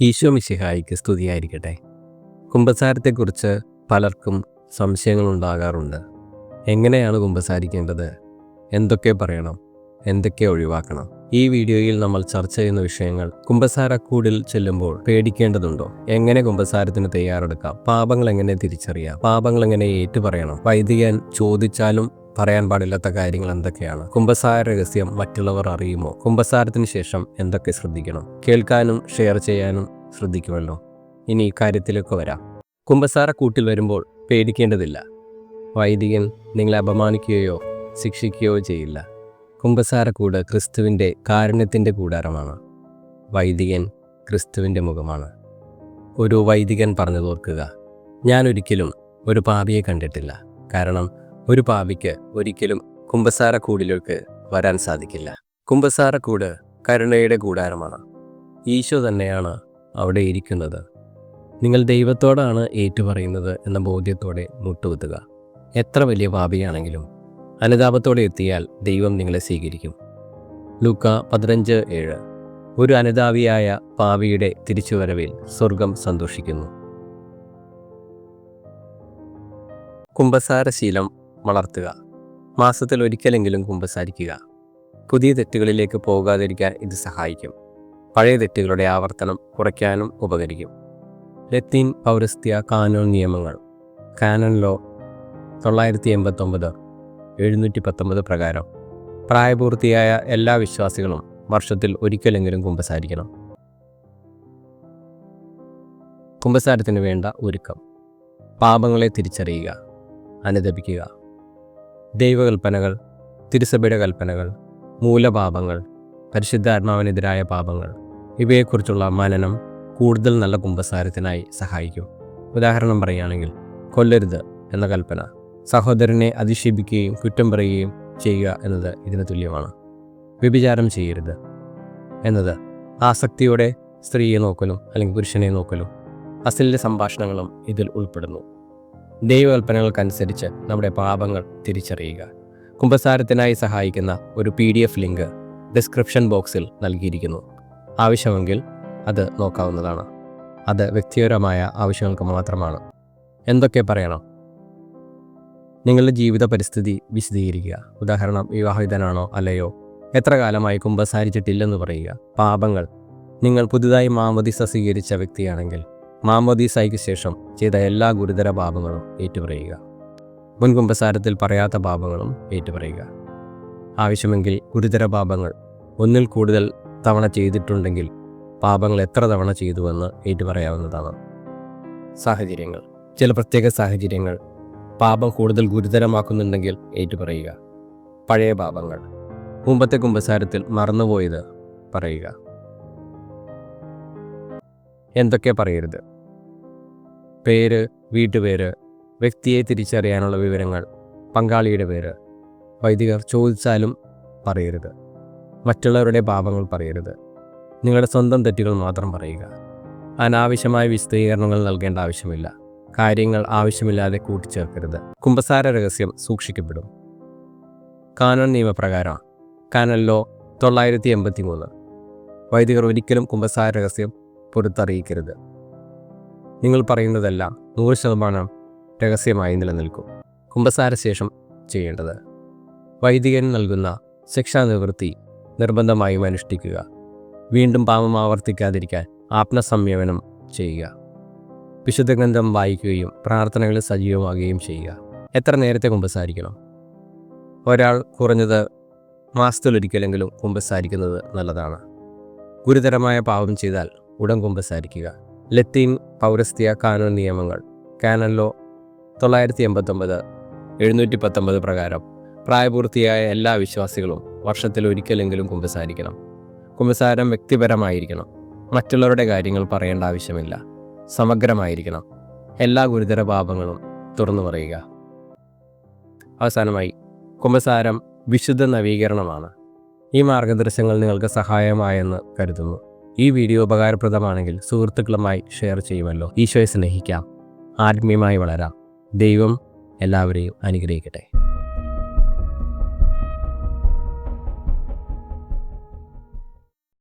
ഈശോ മിശിഹായിക്ക് സ്തുതിയായിരിക്കട്ടെ. കുമ്പസാരത്തെക്കുറിച്ച് പലർക്കും സംശയങ്ങളുണ്ടാകാറുണ്ട്. എങ്ങനെയാണ് കുമ്പസാരിക്കേണ്ടത്? എന്തൊക്കെ പറയണം? എന്തൊക്കെ ഒഴിവാക്കണം? ഈ വീഡിയോയിൽ നമ്മൾ ചർച്ച ചെയ്യുന്ന വിഷയങ്ങൾ കുമ്പസാരക്കൂടിൽ ചെല്ലുമ്പോൾ പേടിക്കേണ്ടതുണ്ടോ? എങ്ങനെ കുമ്പസാരത്തിന് തയ്യാറെടുക്കാം? പാപങ്ങൾ എങ്ങനെ തിരിച്ചറിയാം? പാപങ്ങൾ എങ്ങനെ ഏറ്റുപറയണം വൈദികൻ ചോദിച്ചാലും പറയാൻ പാടില്ലാത്ത കാര്യങ്ങൾ എന്തൊക്കെയാണ്? കുംഭസാര രഹസ്യം മറ്റുള്ളവർ അറിയുമോ? കുംഭസാരത്തിന് ശേഷം എന്തൊക്കെ ശ്രദ്ധിക്കണം? കേൾക്കാനും ഷെയർ ചെയ്യാനും ശ്രദ്ധിക്കുമല്ലോ. ഇനി കാര്യത്തിലേക്ക് വരാം. കുംഭസാര കൂട്ടിൽ വരുമ്പോൾ പേടിക്കേണ്ടതില്ല. വൈദികൻ നിങ്ങളെ അപമാനിക്കുകയോ ശിക്ഷിക്കുകയോ ചെയ്യില്ല. കുമ്പസാരക്കൂട് ക്രിസ്തുവിന്റെ കാരുണ്യത്തിന്റെ കൂടാരമാണ്. വൈദികൻ ക്രിസ്തുവിന്റെ മുഖമാണ്. ഒരു വൈദികൻ പറഞ്ഞതോർക്കുക. ഞാൻ ഒരിക്കലും ഒരു പാപിയെ കണ്ടിട്ടില്ല. കാരണം ഒരു പാവിക്ക് ഒരിക്കലും കുമ്പസാരക്കൂടിലേക്ക് വരാൻ സാധിക്കില്ല. കുമ്പസാരക്കൂട് കരുണയുടെ കൂടാരമാണ്. ഈശോ തന്നെയാണ് അവിടെ ഇരിക്കുന്നത്. നിങ്ങൾ ദൈവത്തോടാണ് ഏറ്റുപറയുന്നത് എന്ന ബോധ്യത്തോടെ മുട്ടുകുത്തുക. എത്ര വലിയ പാപിയാണെങ്കിലും അനുതാപത്തോടെ എത്തിയാൽ ദൈവം നിങ്ങളെ സ്വീകരിക്കും. ലൂക്ക പതിനഞ്ച് ഏഴ്. ഒരു അനുതാപിയായ പാവിയുടെ തിരിച്ചുവരവിൽ സ്വർഗം സന്തോഷിക്കുന്നു. കുംഭസാരശീലം വളർത്തുക. മാസത്തിൽ ഒരിക്കലെങ്കിലും കുമ്പസാരിക്കുക പുതിയ തെറ്റുകളിലേക്ക് പോകാതിരിക്കാൻ ഇത് സഹായിക്കും. പഴയ തെറ്റുകളുടെ ആവർത്തനം കുറയ്ക്കാനും ഉപകരിക്കും. ലത്തീൻ പൗരസ്ത്യ കാനോൺ നിയമങ്ങൾ. കാനൺ ലോ തൊള്ളായിരത്തി എൺപത്തൊമ്പത് എഴുന്നൂറ്റി പത്തൊമ്പത് പ്രകാരം പ്രായപൂർത്തിയായ എല്ലാ വിശ്വാസികളും വർഷത്തിൽ ഒരിക്കലെങ്കിലും കുമ്പസാരിക്കണം കുമ്പസാരത്തിന് വേണ്ട ഒരുക്കം. പാപങ്ങളെ തിരിച്ചറിയുക. അനുദപിക്കുക. ദൈവകൽപ്പനകൾ തിരുസഭയുടെ കൽപ്പനകൾ മൂലപാപങ്ങൾ പരിശുദ്ധാത്മാവിനെതിരായ പാപങ്ങൾ. ഇവയെക്കുറിച്ചുള്ള മനനം കൂടുതൽ നല്ല കുമ്പസാരത്തിനായി സഹായിക്കും. ഉദാഹരണം പറയുകയാണെങ്കിൽ കൊല്ലരുത് എന്ന കൽപ്പന. സഹോദരനെ അധിക്ഷേപിക്കുകയും കുറ്റം പറയുകയും ചെയ്യുക എന്നത് ഇതിന് തുല്യമാണ്. വ്യഭിചാരം ചെയ്യരുത് എന്നത് ആസക്തിയോടെ സ്ത്രീയെ നോക്കലും അല്ലെങ്കിൽ പുരുഷനെ നോക്കലും അസലിന്റെ സംഭാഷണങ്ങളും ഇതിൽ ഉൾപ്പെടുന്നു. ദൈവകൽപ്പനകൾക്കനുസരിച്ച് നമ്മുടെ പാപങ്ങൾ തിരിച്ചറിയുക. കുംഭസാരത്തിനായി സഹായിക്കുന്ന ഒരു P D F link description ബോക്സിൽ നൽകിയിരിക്കുന്നു. ആവശ്യമെങ്കിൽ അത് നോക്കാവുന്നതാണ്. അത് വ്യക്തിപരമായ ആവശ്യങ്ങൾക്ക് മാത്രമാണ്. എന്തൊക്കെ പറയണം? നിങ്ങളുടെ ജീവിത പരിസ്ഥിതി വിശദീകരിക്കുക. ഉദാഹരണം വിവാഹിതനാണോ അല്ലയോ? എത്ര കാലമായി കുംഭസാരിച്ചിട്ടില്ലെന്ന് പറയുക. പാപങ്ങൾ. നിങ്ങൾ പുതുതായി മാമതി സ്വീകരിച്ച വ്യക്തിയാണെങ്കിൽ മാമോദീസായിക്ക് ശേഷം ചെയ്ത എല്ലാ ഗുരുതര പാപങ്ങളും ഏറ്റുപറയുക. മുൻകുംഭസാരത്തിൽ പറയാത്ത പാപങ്ങളും ഏറ്റുപറയുക. ആവശ്യമെങ്കിൽ ഗുരുതര പാപങ്ങൾ ഒന്നിൽ കൂടുതൽ തവണ ചെയ്തിട്ടുണ്ടെങ്കിൽ പാപങ്ങൾ എത്ര തവണ ചെയ്തുവെന്ന് ഏറ്റുപറയാവുന്നതാണ്. സാഹചര്യങ്ങൾ. ചില പ്രത്യേക സാഹചര്യങ്ങൾ പാപം കൂടുതൽ ഗുരുതരമാക്കുന്നുണ്ടെങ്കിൽ ഏറ്റുപറയുക. പഴയ പാപങ്ങൾ. മുമ്പത്തെ കുമ്പസാരത്തിൽ മറന്നുപോയത് പറയുക. എന്തൊക്കെ പറയരുത്. പേര് വീട്ടുപേര് വ്യക്തിയെ തിരിച്ചറിയാനുള്ള വിവരങ്ങൾ പങ്കാളിയുടെ പേര് വൈദികർ ചോദിച്ചാലും പറയരുത്. മറ്റുള്ളവരുടെ പാപങ്ങൾ പറയരുത്. നിങ്ങളുടെ സ്വന്തം തെറ്റുകൾ മാത്രം പറയുക. അനാവശ്യമായ വിശദീകരണങ്ങൾ നൽകേണ്ട ആവശ്യമില്ല. കാര്യങ്ങൾ ആവശ്യമില്ലാതെ കൂട്ടിച്ചേർക്കരുത്. കുമ്പസാര രഹസ്യം സൂക്ഷിക്കപ്പെടും. കാനൺ നിയമപ്രകാരം കാനൻ ലോ തൊള്ളായിരത്തി എൺപത്തി മൂന്ന് വൈദികർ ഒരിക്കലും കുമ്പസാര രഹസ്യം പുറത്തറിയിക്കരുത് നിങ്ങൾ പറയുന്നതെല്ലാം നൂറ് ശതമാനം രഹസ്യമായി നിലനിൽക്കും. കുംഭസാരശേഷം ശേഷം ചെയ്യേണ്ടത് വൈദികൻ നൽകുന്ന ശിക്ഷാനിവൃത്തി നിർബന്ധമായും അനുഷ്ഠിക്കുക. വീണ്ടും പാപം ആവർത്തിക്കാതിരിക്കാൻ ആത്മസംയമനം ചെയ്യുക. വിശുദ്ധ ഗ്രന്ഥം വായിക്കുകയും പ്രാർത്ഥനകളിൽ സജീവമാകുകയും ചെയ്യുക. എത്ര നേരത്തെ കുമ്പസാരിക്കണം? ഒരാൾ കുറഞ്ഞത് മാസത്തിലൊരിക്കലെങ്കിലും കുമ്പസാരിക്കുന്നത് നല്ലതാണ്. ഗുരുതരമായ പാപം ചെയ്താൽ ഉടൻ കുമ്പസാരിക്കുക ലത്തീൻ പൗരസ്ത്യ കാനോൺ നിയമങ്ങൾ. കാനല്ലോ തൊള്ളായിരത്തി എൺപത്തൊമ്പത് എഴുന്നൂറ്റി പത്തൊമ്പത് പ്രകാരം പ്രായപൂർത്തിയായ എല്ലാ വിശ്വാസികളും വർഷത്തിൽ ഒരിക്കലെങ്കിലും കുമ്പസാരിക്കണം. കുമ്പസാരം വ്യക്തിപരമായിരിക്കണം. മറ്റുള്ളവരുടെ കാര്യങ്ങൾ പറയേണ്ട ആവശ്യമില്ല. സമഗ്രമായിരിക്കണം. എല്ലാ ഗുരുതര പാപങ്ങളും തുറന്നു പറയുക. അവസാനമായി കുമ്പസാരം വിശുദ്ധ നവീകരണമാണ്. ഈ മാർഗദർശനങ്ങൾ നിങ്ങൾക്ക് സഹായമായെന്ന് കരുതുന്നു. ഈ വീഡിയോ ഉപകാരപ്രദമാണെങ്കിൽ സുഹൃത്തുക്കളുമായി ഷെയർ ചെയ്യുമല്ലോ. ഈശോയെ സ്നേഹിക്കാം. ആത്മീയമായി വളരാം. ദൈവം എല്ലാവരെയും അനുഗ്രഹിക്കട്ടെ.